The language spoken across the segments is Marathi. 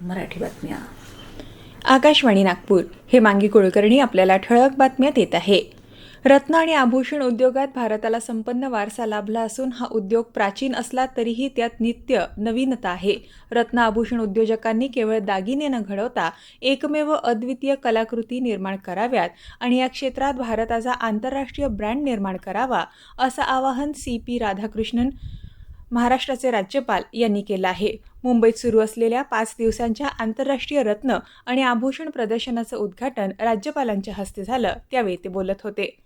मराठी बातम्या. आकाशवाणी नागपूर. हे मांगी कुलकर्णी आपल्याला ठळक बातम्यात येत आहे. रत्न आणि आभूषण उद्योगात भारताला संपन्न वारसा लाभला असून हा उद्योग प्राचीन असला तरीही त्यात नित्य नवीनता आहे. रत्न आभूषण उद्योजकांनी केवळ दागिने न घडवता एकमेव अद्वितीय कलाकृती निर्माण कराव्यात आणि या क्षेत्रात भारताचा आंतरराष्ट्रीय ब्रँड निर्माण करावा असं आवाहन सी पी राधाकृष्णन महाराष्ट्राचे राज्यपाल यांनी केलं आहे. मुंबईत सुरू असलेल्या पाच दिवसांच्या आंतरराष्ट्रीय रत्न आणि आभूषण प्रदर्शनाचं उद्घाटन राज्यपालांच्या हस्ते झालं त्यावेळी ते बोलत होते.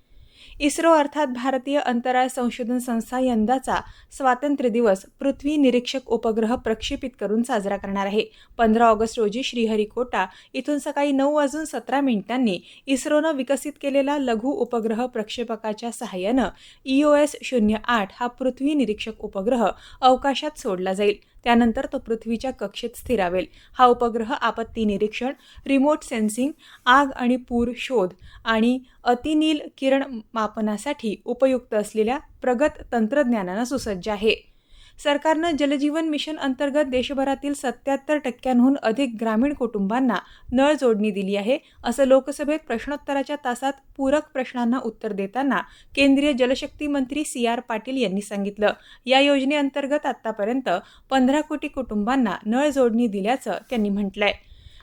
इस्रो अर्थात भारतीय अंतराळ संशोधन संस्था यंदाचा स्वातंत्र्य दिवस पृथ्वी निरीक्षक उपग्रह प्रक्षेपित करून साजरा करणार आहे. पंधरा ऑगस्ट रोजी श्रीहरिकोटा इथून सकाळी नऊ वाजून सतरा मिनिटांनी इस्रोनं विकसित केलेला लघु उपग्रह प्रक्षेपकाच्या सहाय्यानं ईओ एस शून्य आठ हा पृथ्वी निरीक्षक उपग्रह अवकाशात सोडला जाईल. त्यानंतर तो पृथ्वीच्या कक्षेत स्थिरावेल. हा उपग्रह आपत्ती निरीक्षण रिमोट सेन्सिंग आग आणि पूर शोध आणि अतिनील किरण मापनासाठी उपयुक्त असलेल्या प्रगत तंत्रज्ञानानं सुसज्ज आहे. सरकारनं जलजीवन मिशन अंतर्गत देशभरातील सत्याहत्तर टक्क्यांहून अधिक ग्रामीण कुटुंबांना नळ जोडणी दिली आहे. असं लोकसभेत प्रश्नोत्तराच्या तासात पूरक प्रश्नांना उत्तर देताना केंद्रीय जलशक्ती मंत्री सी आर पाटील यांनी सांगितलं. या योजनेअंतर्गत आतापर्यंत पंधरा कोटी कुटुंबांना नळ जोडणी दिल्याचं त्यांनी म्हटलंय.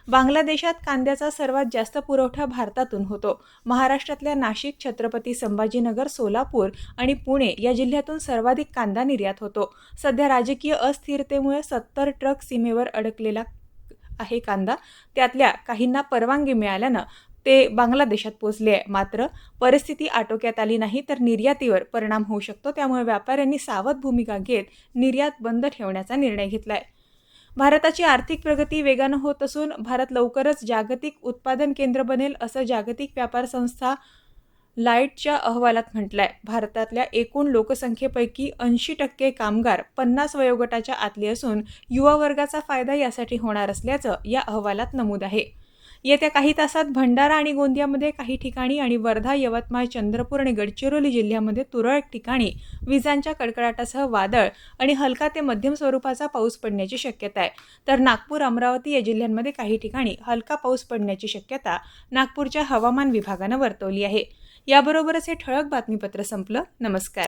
बांगलादेशात कांद्याचा सर्वात जास्त पुरवठा भारतातून होतो. महाराष्ट्रातल्या नाशिक छत्रपती संभाजीनगर सोलापूर आणि पुणे या जिल्ह्यातून सर्वाधिक कांदा निर्यात होतो. सध्या राजकीय अस्थिरतेमुळे सत्तर ट्रक सीमेवर अडकलेला आहे कांदा. त्यातल्या काहींना परवानगी मिळाल्यानं ते बांगलादेशात पोहोचले आहे. मात्र परिस्थिती आटोक्यात आली नाही तर निर्यातीवर परिणाम होऊ शकतो. त्यामुळे व्यापाऱ्यांनी सावध भूमिका घेत निर्यात बंद ठेवण्याचा निर्णय घेतला आहे भारताची आर्थिक प्रगती वेगानं होत असून भारत लवकरच जागतिक उत्पादन केंद्र बनेल असं जागतिक व्यापार संस्था लाईटच्या अहवालात म्हटलंय. भारतातल्या एकूण लोकसंख्येपैकी ऐंशी टक्के कामगार पन्नास वयोगटाच्या आतले असून युवा वर्गाचा फायदा यासाठी होणार असल्याचं या अहवालात नमूद आहे. येत्या काही तासात भंडारा आणि गोंदियामध्ये काही ठिकाणी आणि वर्धा यवतमाळ चंद्रपूर आणि गडचिरोली जिल्ह्यामध्ये तुरळक ठिकाणी विजांच्या कडकडाटासह वादळ आणि हलका ते मध्यम स्वरूपाचा पाऊस पडण्याची शक्यता आहे. तर नागपूर अमरावती या जिल्ह्यांमध्ये काही ठिकाणी हलका पाऊस पडण्याची शक्यता नागपूरच्या हवामान विभागानं वर्तवली आहे. याबरोबरच हे ठळक बातमीपत्र संपलं. नमस्कार.